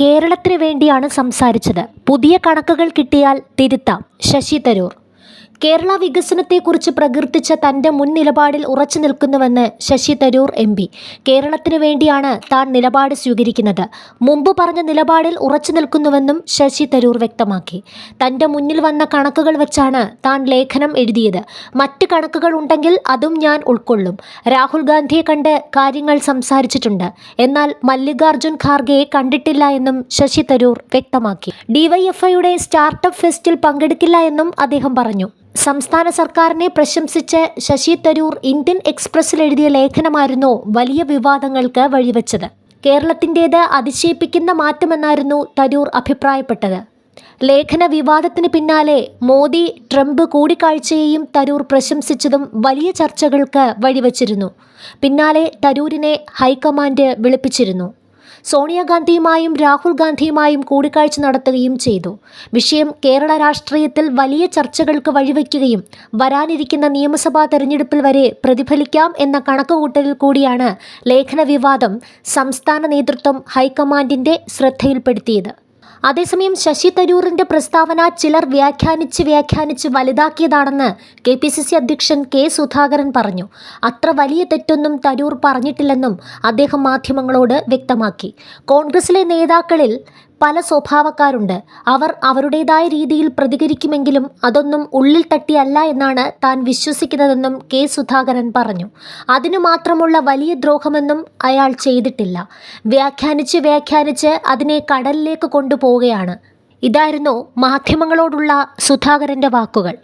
കേരളത്തിന് വേണ്ടിയാണ് സംസാരിച്ചത്. പുതിയ കണക്കുകൾ കിട്ടിയാൽ തിരുത്താം. ശശി തരൂർ കേരള വികസനത്തെക്കുറിച്ച് പ്രകീർത്തിച്ച തന്റെ മുൻ നിലപാടിൽ ഉറച്ചു നിൽക്കുന്നുവെന്ന് ശശി തരൂർ എം പി. കേരളത്തിന് വേണ്ടിയാണ് താൻ നിലപാട് സ്വീകരിക്കുന്നത്. മുമ്പ് പറഞ്ഞ നിലപാടിൽ ഉറച്ചു നിൽക്കുന്നുവെന്നും ശശി തരൂർ വ്യക്തമാക്കി. തന്റെ മുന്നിൽ വന്ന കണക്കുകൾ വെച്ചാണ് താൻ ലേഖനം എഴുതിയത്. മറ്റ് കണക്കുകൾ ഉണ്ടെങ്കിൽ അതും ഞാൻ ഉൾക്കൊള്ളും. രാഹുൽ ഗാന്ധിയെ കണ്ട് കാര്യങ്ങൾ സംസാരിച്ചിട്ടുണ്ട്. എന്നാൽ മല്ലികാർജുൻ ഖാർഗെയെ കണ്ടിട്ടില്ല എന്നും ശശി തരൂർ വ്യക്തമാക്കി. ഡിവൈഎഫ്ഐയുടെ സ്റ്റാർട്ടപ്പ് ഫെസ്റ്റിൽ പങ്കെടുക്കില്ല എന്നും അദ്ദേഹം പറഞ്ഞു. സംസ്ഥാന സർക്കാരിനെ പ്രശംസിച്ച് ശശി തരൂർ ഇന്ത്യൻ എക്സ്പ്രസിൽ എഴുതിയ ലേഖനമായിരുന്നു വലിയ വിവാദങ്ങൾക്ക് വഴിവെച്ചത്. കേരളത്തിന്റേത് അതിശയിപ്പിക്കുന്ന മാറ്റമെന്നായിരുന്നു തരൂർ അഭിപ്രായപ്പെട്ടത്. ലേഖന വിവാദത്തിന് പിന്നാലെ മോദി ട്രംപ് കൂടിക്കാഴ്ചയെയും തരൂർ പ്രശംസിച്ചതും വലിയ ചർച്ചകൾക്ക് വഴിവെച്ചിരുന്നു. പിന്നാലെ തരൂരിനെ ഹൈക്കമാൻഡ് വിളിപ്പിച്ചിരുന്നു. സോണിയാഗാന്ധിയുമായും രാഹുൽ ഗാന്ധിയുമായും കൂടിക്കാഴ്ച നടത്തുകയും ചെയ്തു. വിഷയം കേരള രാഷ്ട്രീയത്തിൽ വലിയ ചർച്ചകൾക്ക് വഴിവെക്കുകയും വരാനിരിക്കുന്ന നിയമസഭാ തെരഞ്ഞെടുപ്പിൽ വരെ പ്രതിഫലിക്കാം എന്ന കണക്കുകൂട്ടലിൽ കൂടിയാണ് ലേഖന വിവാദം സംസ്ഥാന നേതൃത്വം ഹൈക്കമാൻഡിന്റെ ശ്രദ്ധയിൽപ്പെടുത്തിയത്. അതേസമയം ശശി തരൂറിന്റെ പ്രസ്താവന ചിലർ വ്യാഖ്യാനിച്ച് വ്യാഖ്യാനിച്ച് വലുതാക്കിയതാണെന്ന് കെ പി സി സി അധ്യക്ഷൻ കെ സുധാകരൻ പറഞ്ഞു. അത്ര വലിയ തെറ്റൊന്നും തരൂർ പറഞ്ഞിട്ടില്ലെന്നും അദ്ദേഹം മാധ്യമങ്ങളോട് വ്യക്തമാക്കി. കോൺഗ്രസിലെ നേതാക്കളിൽ പല സ്വഭാവക്കാരുണ്ട്. അവർ അവരുടേതായ രീതിയിൽ പ്രതികരിക്കുമെങ്കിലും അതൊന്നും ഉള്ളിൽ തട്ടിയല്ല എന്നാണ് താൻ വിശ്വസിക്കുന്നതെന്നും കെ. സുധാകരൻ പറഞ്ഞു. അതിനു മാത്രമുള്ള വലിയ ദ്രോഹമെന്നും അയാൾ ചെയ്തിട്ടില്ല. വ്യാഖ്യാനിച്ച് വ്യാഖ്യാനിച്ച് അതിനെ കടലിലേക്ക് കൊണ്ടുപോവുകയാണ്. ഇതായിരുന്നു മാധ്യമങ്ങളോടുള്ള സുധാകരന്റെ വാക്കുകൾ.